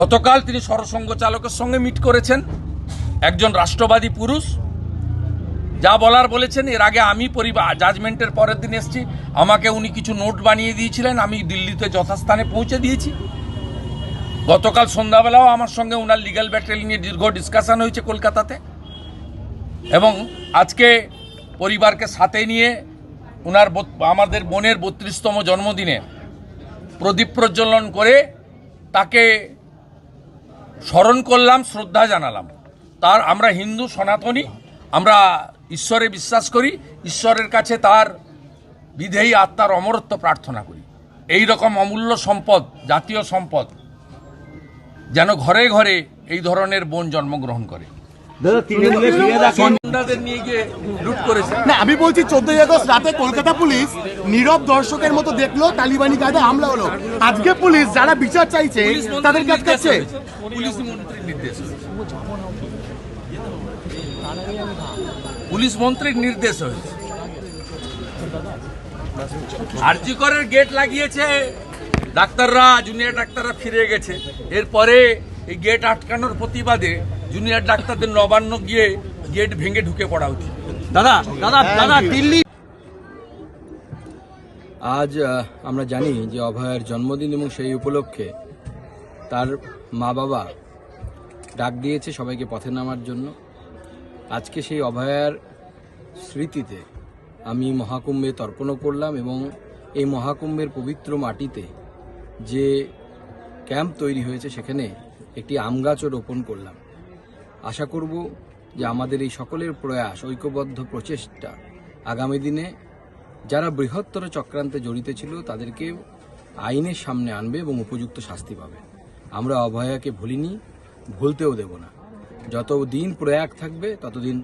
গতকাল তিনি সরসংঘ চালকের সঙ্গে মিট করেছেন। একজন রাষ্ট্রবাদী পুরুষ। যা বলার বলেছেন, এর আগে আমি পরিবার জাজমেন্টের পরের দিন এসেছি। আমাকে উনি কিছু নোট বানিয়ে দিয়েছিলেন, আমি দিল্লিতে যথাস্থানে পৌঁছে দিয়েছি। গতকাল সন্ধ্যাবেলাও আমার সঙ্গে ওনার লিগাল ব্যাটেল নিয়ে দীর্ঘ ডিসকাশন হয়েছে কলকাতাতে। এবং আজকে পরিবারকে সাথে নিয়ে ওনার আমাদের বোনের বত্রিশতম জন্মদিনে প্রদীপ প্রজ্বলন করে তাকে স্মরণ করলাম, শ্রদ্ধা জানালাম। তার, আমরা হিন্দু, সনাতনী, আমরা ঈশ্বরে বিশ্বাস করি, ঈশ্বরের কাছে তার বিধেয়ী আত্মার অমরত্ব প্রার্থনা করি। এই রকম অমূল্য সম্পদ, জাতীয় সম্পদ, যেন ঘরে ঘরে এই ধরনের বোন জন্মগ্রহণ করে। গুন্ডাদের নিয়ে গিয়ে লুট করেছে। না আমি বলছি চোদ্দই আগস্ট রাতে কলকাতা পুলিশ নীরব দর্শকের মতো দেখল তালিবানি কায়দা হামলা হলো। আজকে পুলিশ যারা বিচার চাইছে তাদের কাজ কাছে পুলিশ মন্ত্রীর নির্দেশ পুলিশ মন্ত্রীর নির্দেশ হয়েছে। আরজিকরের গেট লাগিয়েছে। ডাক্তাররা জুনিয়র ডাক্তাররা ফিরে গেছে। এরপরে এই গেট আটকানোর প্রতিবাদে জুনিয়র ডাক্তারদের নবান্ন গিয়ে গেট ভেঙে ঢুকে পড়া উচিত। দাদা দাদা দাদা দিল্লি আজ আমরা জানি যে অভয়ের জন্মদিন এবং সেই উপলক্ষে তার মা বাবা ডাক দিয়েছে সবাইকে পথে নামার জন্য। আজকে সেই অভয়ার স্মৃতিতে আমি মহাকুম্ভে তর্পণও করলাম এবং এই মহাকুম্ভের পবিত্র মাটিতে যে ক্যাম্প তৈরি হয়েছে সেখানে একটি আম গাছও রোপণ করলাম। আশা করব যে আমাদের এই সকলের প্রয়াস, ঐক্যবদ্ধ প্রচেষ্টা, আগামী দিনে যারা বৃহত্তর চক্রান্তে জড়িত ছিল তাদেরকে আইনের সামনে আনবে এবং উপযুক্ত শাস্তি পাবে। আমরা অভয়াকে ভুলিনি, ভুলতেও দেব না। যত দিন প্রয়াগ থাকবে, ততদিন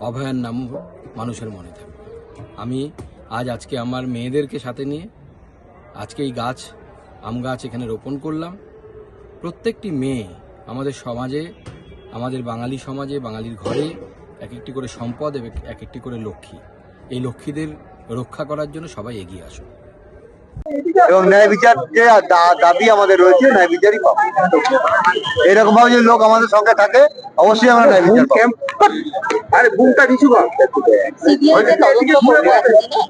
অভয়ার নাম মানুষের মনে থাকবে। আমি আজ আজকে আমার মেয়েদেরকে সাথে নিয়ে আজকে এই গাছ, আম গাছ এখানে রোপণ করলাম। প্রত্যেকটি মেয়ে আমাদের সমাজে আমাদের বাঙালি সমাজে বাঙালির ঘরে এক একটি করে সম্পদ এবং এক একটি করে লক্ষ্মী। এই লক্ষ্মীদের রক্ষা করার জন্য সবাই এগিয়ে আসুন এবং ন্যায় বিচার যে দা- দাবি আমাদের রয়েছে ন্যায় বিচারই পাবো। এরকম ভাবে যদি লোক আমাদের সঙ্গে থাকে অবশ্যই আমরা ন্যায় বিচার পাবো। আরে বুমটা কিছু সিবিআই যে তদন্ত করবে।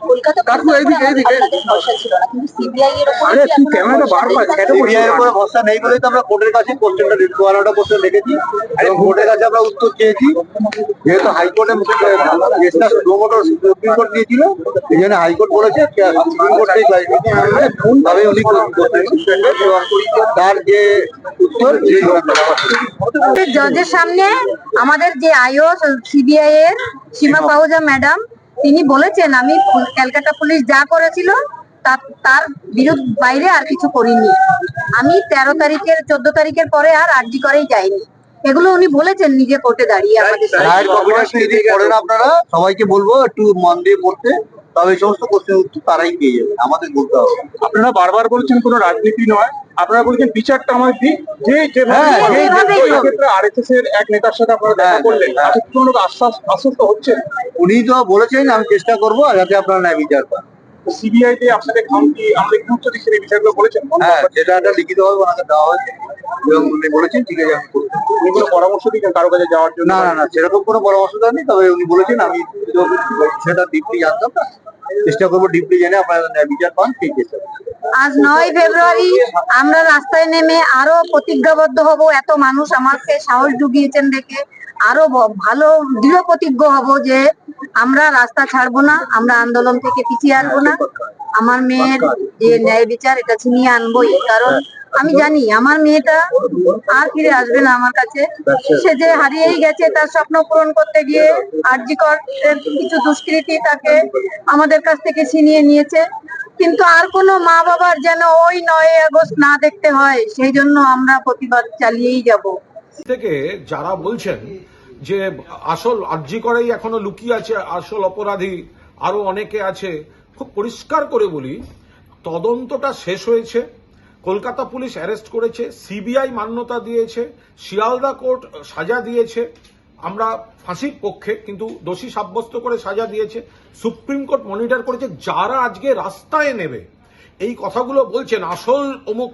কলকাতা পুলিশের উপর আমাদের ভরসা ছিল না কিন্তু সিবিআই এর উপর আরে তুই ক্যামেরাটা বার কর সিবিআই এর উপরে ভরসা নেই বলেই তো আমরা কোর্টের কাছে কোশ্চেনটা বারোটা কোশ্চেন রেখেছি। এবং কোর্টের কাছে আমরা উত্তর চেয়েছি যেহেতু হাইকোর্টে কেসটা সুপ্রিম সুপ্রিম কোর্ট দিয়েছিল এই জন্য হাইকোর্ট বলেছে সুপ্রিম কোর্ট সেই তবে উনি তার যে উত্তর সামনে আমাদের যে আইও সিবিআই এর সীমা পাহুজা ম্যাডাম তিনি বলেছেন আমি ক্যালকাটা পুলিশ যা করেছিল তার বিরুদ্ধ বাইরে আর কিছু করিনি। আমি তেরো তারিখের চোদ্দ তারিখের পরে আর আর্জি করেই যাইনি। এগুলো উনি বলেছেন নিজে কোর্টে দাঁড়িয়ে আমাদের আপনারা সবাইকে বলব একটু মন দিয়ে পড়তে তবে এই সমস্ত কোশ্চেন উত্তর তারাই পেয়ে যাবে আমাদের বলতে হবে। আপনারা বারবার বলছেন কোনো রাজনীতি নয় আপনারা বলছেন বিচারটা আমার দিক যে যে হ্যাঁ, আর এস এস ক্ষেত্রে আরএসএস এর এক নেতার সাথে আপনারা দেখা হ্যাঁ, করলেন হ্যাঁ। কোনো আশ্বাস আশ্বস্ত হচ্ছেন? উনি তো বলেছেন আমি চেষ্টা করব যাতে আপনারা ন্যায় বিচার পান। সিবিআই যে আপনাদের খামতি আমাদের গুরুত্ব দিচ্ছেন এই বিষয়গুলো বলেছেন? হ্যাঁ সেটা একটা লিখিত ভাবে ওনাকে দেওয়া হয়েছে। এবং উনি বলেছেন ঠিক আছে আমি করব। উনি কোনো পরামর্শ দিচ্ছেন কারও কাছে যাওয়ার জন্য? না না না সেরকম কোনো পরামর্শ দেননি। তবে উনি বলেছেন আমি সেটা ডিপলি জানতাম না। চেষ্টা করব ডিপলি জেনে আপনারা বিচার পান ঠিক আছে আজ নয় ফেব্রুয়ারি আমরা রাস্তায় নেমে আরও প্রতিজ্ঞাবদ্ধ হব। এত মানুষ আমাকে সাহস জুগিয়েছেন দেখে। আরও ভালো দৃঢ় প্রতিজ্ঞ হব যে আমরা রাস্তা ছাড়বো না, আমরা আন্দোলন থেকে পিছিয়ে আসব না। আমার মেয়ের যে ন্যায় বিচার, এটা ছিনিয়ে আনবোই। কারণ আমি জানি, আমার মেয়েটা আর ফিরে আসবে না আমার কাছে। সে যে হারিয়েই গেছে, তার স্বপ্ন পূরণ করতে গিয়ে আরজিকর এর কিছু দুষ্কৃতী তাকে আমাদের কাছ থেকে ছিনিয়ে নিয়েছে। কিন্তু আর কোনো মা বাবার যেন ওই নয় আগস্ট না দেখতে হয়, সেই জন্য আমরা প্রতিবাদ চালিয়েই যাব। থেকে যারা বলছেন যে আসল আর্জি করেই এখনও লুকিয়ে আছে আসল অপরাধী, আরও অনেকে আছে, খুব পরিষ্কার করে বলি, তদন্তটা শেষ হয়েছে, কলকাতা পুলিশ অ্যারেস্ট করেছে, সিবিআই মান্যতা দিয়েছে, শিয়ালদা কোর্ট সাজা দিয়েছে, আমরা ফাঁসির পক্ষে, কিন্তু দোষী সাব্যস্ত করে সাজা দিয়েছে, সুপ্রিম কোর্ট মনিটর করেছে, যারা আজকে রাস্তায় নেবে এই কথাগুলো বলছেন আসল অমুক,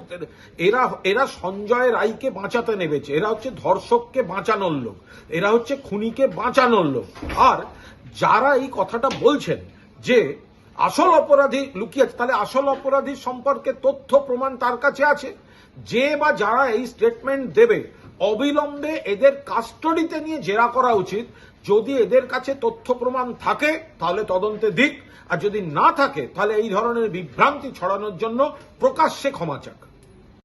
এরা এরা সঞ্জয় রায়কে বাঁচাতে নেমেছে। এরা হচ্ছে ধর্ষককে বাঁচানোর লোক। এরা হচ্ছে খুনিকে বাঁচানোর লোক। আর যারা এই কথাটা বলছেন যে আসল অপরাধী লুকিয়ে আছে তাহলে আসল অপরাধী সম্পর্কে তথ্য প্রমাণ তার কাছে আছে? যে বা যারা এই স্টেটমেন্ট দেবে অবিলম্বে এদের কাস্টডিতে নিয়ে জেরা করা উচিত। যদি এদের কাছে তথ্য প্রমাণ থাকে, তাহলে তদন্তে দিক। আর যদি না থাকে, তাহলে এই ধরনের বিভ্রান্তি ছড়ানোর জন্য প্রকাশ্যে ক্ষমা চাক।